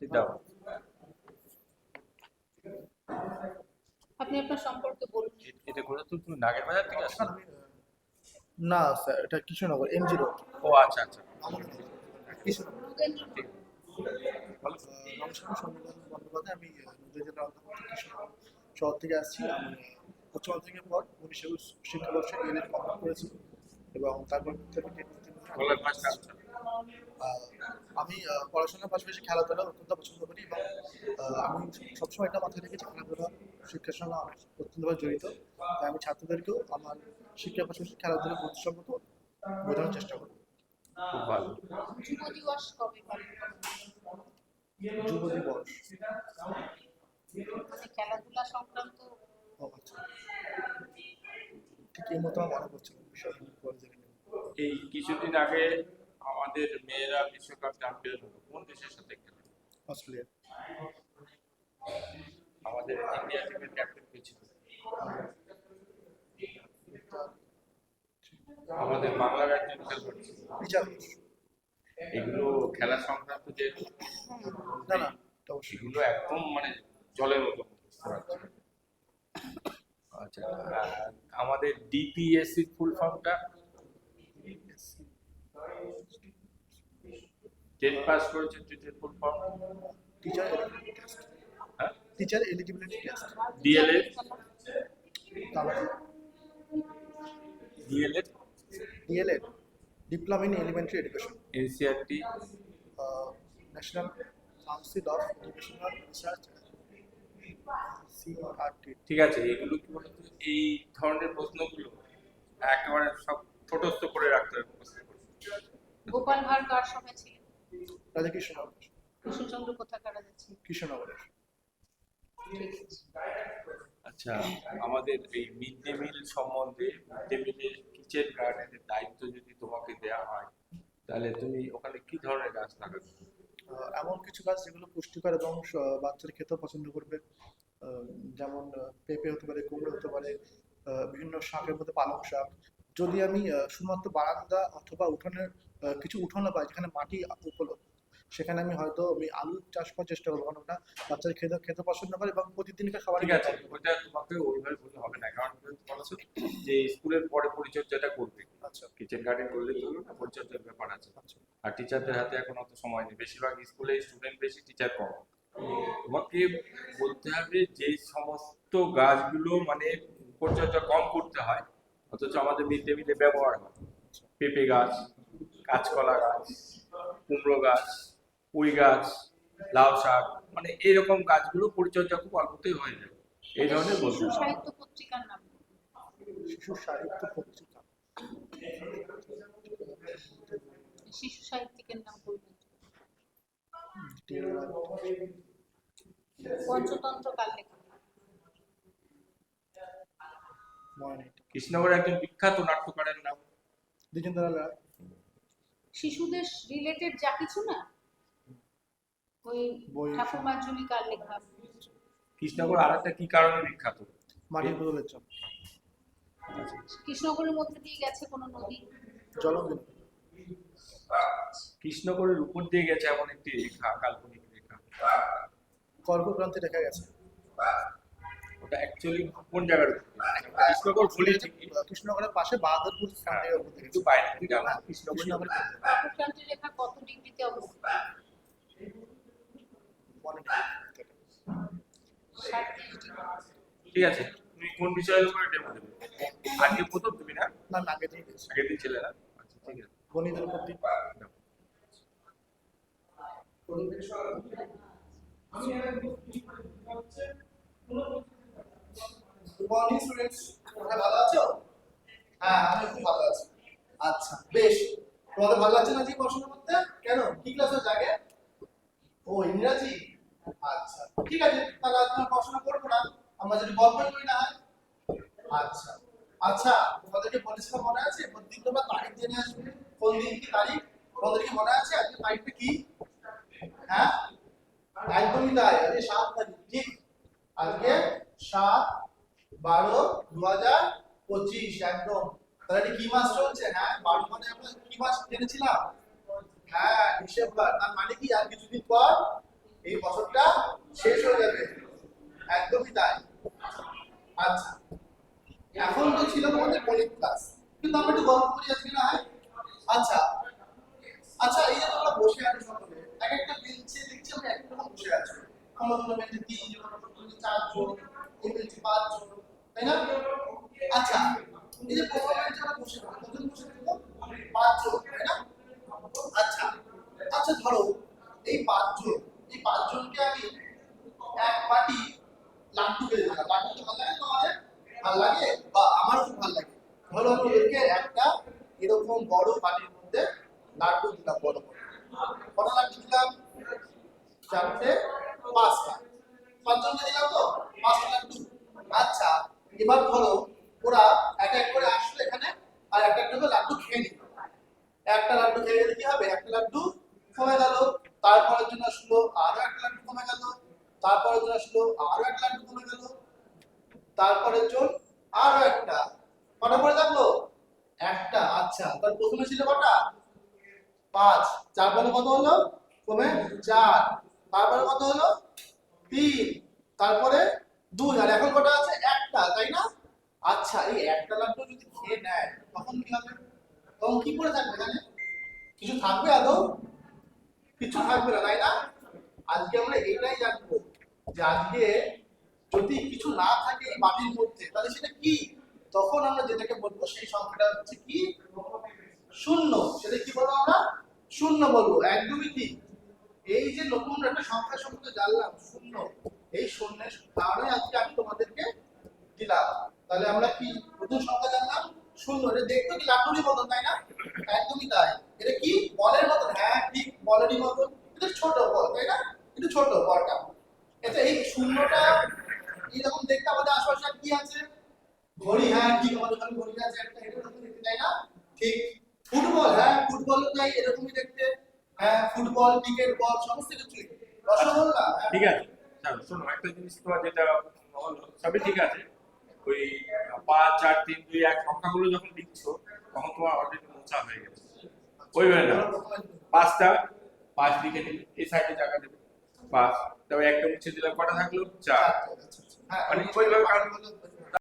Sit down. আপনি আপনার সম্পর্কে বলুন। এটা কোথা থেকে তুমি নাগের বাজার থেকে আসছো? স্যার আমি না স্যার এটা কৃষ্ণনগর এমজি রোড ও আচ্ছা আচ্ছা। নমস্কার সম্মেলন বন্দ্যোপাধ্যায়। আমি আহ, জেলার অন্তর্গত কৃষ্ণনগর শহর থেকে আসছি। আমি উচ্চ মাধ্যমিকের পর উনিশশো শিক্ষাবর্ষে এলএড কমপ্লিট করেছি এবং তারপর থেকে আমি পড়াশোনার পাশাপাশি খেলাধুলা অত্যন্ত পছন্দ করি এবং আমি সবসময় একটা মাথায় রেখেছি খেলাধুলা শিক্ষার সঙ্গে অত্যন্তভাবে জড়িত। তাই আমি ছাত্রদেরকেও আমার শিক্ষার পাশাপাশি খেলাধুলা গুরুত্বসম্মত বোঝানোর চেষ্টা করি খুব ভালো। যুব দিবস মানে খেলাধুলা সংক্রান্ত? আচ্ছা। ঠিক এই মতো আমার মনে এই কিছুদিন আগে আমাদের মেয়েরা বিশ্বকাপ চ্যাম্পিয়ন হলো। কোন দেশের সাথে খেলে? অস্ট্রেলিয়া। আমাদের ইন্ডিয়া টিমের ক্যাপ্টেন কে ছিল? আমাদের বাংলার একজন খেলোয়াড় এগুলো খেলা সংক্রান্ত যে না না এগুলো একদম মানে জলের মতো আচ্ছা আমাদের ডিপিএসসি ফুল ফর্মটা টেন পাস করেছে টেটের ফুল ফর্ম টিচার হ্যাঁ teacher eligibility test DElEd DElEd DElEd diploma in elementary education NCRT national council of educational research CRT ঠিক আছে এগুলো কি বলতো? এই ধরনের প্রশ্নগুলো একেবারে সব ছোটস্থ করে রাখতে হবে। গোপাল ভাঁড় কার সময় ছিলেন রাজা কৃষ্ণনগর। কৃষ্ণচন্দ্র কোথাকার রাজা কৃষ্ণনগরের। আচ্ছা আমাদের এই মিড ডে মিল সম্বন্ধে মিড ডে মিলের কিচেন গার্ডেনের দায়িত্ব যদি তোমাকে দেওয়া হয় তাহলে তুমি ওখানে কি ধরনের গাছ লাগাবে? আহ, এমন কিছু গাছ যেগুলো পুষ্টিকর এবং বাচ্চারা খেতেও পছন্দ করবে। আহ, যেমন পেঁপে হতে পারে কুমড়ো হতে পারে আহ, বিভিন্ন শাকের মধ্যে পালং শাক। যদি আমি শুধুমাত্র বারান্দা অথবা উঠোনের আহ, কিছু উঠোনে পাই যেখানে মাটি উপলব্ধ সেখানে আমি হয়তো আমি আলু চাষ করার চেষ্টা করব। কারণ ওটা বাচ্চারা খেতে খেতে পছন্দ করে এবং প্রতিদিনকার খাবার ঠিক আছে ওটা তোমাকে ওইভাবে বলতে হবে না। কারণ তুমি বলেছ যে স্কুলের পরে পরিচর্যাটা করবে। আচ্ছা। কিচেন গার্ডেন করলে চলবে না পরিচর্যার ব্যাপার আছে। আচ্ছা। আর টিচারদের হাতে এখন অত সময় নেই। বেশিরভাগ স্কুলে স্টুডেন্ট বেশি টিচার কম। তোমাকে বলতে হবে যে সমস্ত গাছগুলো মানে পরিচর্যা কম করতে হয়। অথচ আমাদের মিড ডে মিলে ব্যবহার হয়। পেঁপে গাছ কাঁচকলা গাছ কুমড়ো গাছ পুঁই গাছ লাউ শাক মানে এইরকম গাছগুলো পরিচর্যা খুব অল্পতেই হয়ে যায়। এই ধরনের শিশু সাহিত্য পত্রিকার নাম? শিশু সাহিত্য পত্রিকা। শিশু সাহিত্যিকের নাম বলবেন পঞ্চতন্ত্র কার লেখা? মনে একজন বিখ্যাত নাট্যকারের নাম। দ্বিজেন্দ্র রায় শিশুদের রিলেটেড যা কিছু না? ওই বই- ঠাকুরমা কার লেখা। কৃষ্ণনগর আর একটা কি কারণে বিখ্যাত? মাটির বদলের চপ। কৃষ্ণগরের মধ্যে দিয়ে গেছে কোনো নদী? জলবিন্দু কৃষ্ণনগরের উপর দিয়ে গেছে এমন একটি রেখা কাল্পনিক রেখা। কর্কক্রান্তি দেখা গেছে। ওটা অ্যাকচুয়ালি কোন জায়গার বলে ঠিকই কৃষ্ণনগরের পাশে বাহাদুরপুর স্থান থেকে উপর কিন্তু বাইরে থেকে আমরা কৃষ্ণনগর রেখা কত ডিগ্রিতে অবস্থিত মনে নেই। সাতত্রিশ ডিগ্রি ঠিক আছে তুমি কোন বিষয়ের উপরে ডেমো দেবে আজকে প্রথম তুমি না? না আগে গেছি আগের দিন ছেলে না? আচ্ছা ঠিক আছে। গণিতের উপর ভালো আছো? হ্যাঁ আমি খুব ভালো আছি। আচ্ছা বেশ। তোমাদের ভালো লাগছে না যে পড়াশোনা করতে? কেন? কি ক্লাস হচ্ছে আগে? ও ইংরাজি। আচ্ছা ঠিক আছে, তাহলে আজ আমরা পড়াশোনা করব না। আমরা যদি গল্প করি না হয়? আচ্ছা আচ্ছা তোমাদেরকে বলেছিলাম মনে আছে? প্রত্যেক তোমরা তারিখ জেনে আসবে। কোন দিন কি তারিখ? তোমাদের কি মনে আছে? আজকে তারিখটা কি? হ্যাঁ? একদমই তাই, আজকে সাত তারিখ, ঠিক? আজকে সাত বারো দু হাজার পঁচিশ, একদম। তাহলে কি মাস চলছে? হ্যাঁ বারো মানে আমরা কি মাস জেনেছিলাম? হ্যাঁ ডিসেম্বর, তার মানে কি? আর কিছুদিন পর এই বছরটা শেষ হয়ে যাবে। একদমই তাই। আচ্ছা। এখন তো ছিল তোমাদের গণিত ক্লাস কিন্তু আমরা একটু গল্প করি আজকে না? আচ্ছা। আচ্ছা এই যে তোমরা বসে আছো সকলে, এক একটা বেঞ্চে দেখছি আমরা এক রকম বসে আছি। কোনো কোনো বেঞ্চে তিনজন কোনো কোনো চারজন, এই বেঞ্চে পাঁচজন, তাই না? আচ্ছা এই যে প্রথম বেঞ্চে আমরা বসে আছি, কতজন বসে আছি গো? পাঁচজন, তাই না? আচ্ছা। আচ্ছা ধরো, এই পাঁচজন এই পাঁচজনকে আমি এক বাটি লাড্ডু খেতে দিলাম। লাড্ডু তো ভালো লাগে তোমাদের? ভালো লাগে? বা আমারও খুব ভালো লাগে। ধরো আমি এদেরকে একটা এরকম বড় বাটির মধ্যে লাড্ডু দিলাম বড় বড় কটা লাড্ডু দিলাম? চারটে, পাঁচটা। পাঁচজনকে দিলাম তো? পাঁচটা লাড্ডু। আচ্ছা এবার ধরো ওরা এক এক করে আসলো এখানে আর এক একটা করে লাড্ডু খেয়ে নিল। একটা লাড্ডু খেয়ে গেলে কি হবে? একটা লাড্ডু কমে গেল। তারপরের জন্য আসলো, আরও একটা লাড্ডু কমে গেল। তারপরের জন্য আসলো, আরও একটা লাড্ডু কমে গেল। তারপরের জন আরও একটা। কটা পরে থাকল? একটা। আচ্ছা তার প্রথমে ছিল কটা? পাঁচ। চার কত হলো? কমে চার। তারপরে কত হলো? তিন। তারপরে দুই। আর এখন কটা আছে? একটা, তাই না? আচ্ছা এই একটা লাড্ডু যদি খেয়ে নেয়, তখন কি হবে? তখন কি করে থাকবে এখানে? কিছু থাকবে আদৌ? কিছু থাকবে না, তাই না? আজকে আমরা এটাই জানব যে আজকে যদি কিছু না থাকে এই বাটির মধ্যে, তাহলে সেটা কি? তখন আমরা যেটাকে বলব সেই সংখ্যাটা হচ্ছে কি? শূন্য। সেটা কি বলব আমরা? শূন্য বলব। একদমই ঠিক। এই যে নতুন একটা সংখ্যা সম্পর্কে জানলাম, শূন্য। এই শূন্যের কারণে আজকে আমি তোমাদেরকে দিলাম। তাহলে আমরা কি নতুন সংখ্যা জানলাম? শূন্য। এটা দেখতে কি লাটুরি মতন, তাই না? একদমই তাই। এটা কি? বলের মতন। হ্যাঁ ঠিক। বলেরই মতন এটা ছোট বল, তাই না? একটু ছোট বলটা। এটা এই শূন্যটা এইরকম দেখতে? আমাদের আশেপাশে কি আছে? ঘড়ি হ্যাঁ ঠিক, আমাদের ওখানে ঘড়ি আছে, একটা এটা এরকম দেখতে, তাই না? ঠিক। ফুটবল হ্যাঁ ফুটবল তাই এরকমই দেখতে। হ্যাঁ ফুটবল, ক্রিকেট, বল, সমস্ত কিছুই রসগোল্লা হ্যাঁ। ঠিক আছে। শোনো, একটা জিনিস তোমার যেটা সবই ঠিক আছে। ওই পাঁচ, চার, তিন, দুই, এক সংখ্যাগুলো যখন দিচ্ছ তখন তোমার অলরেডি মোচা হয়ে গেছে। না পাঁচটা পাঁচ লিখে দিলে এই সাইডে জায়গা দেবে। পাঁচ তবে একটা মুছে দিলে কটা থাকল? চার। হ্যাঁ মানে মানে ওইভাবে ওইভাবে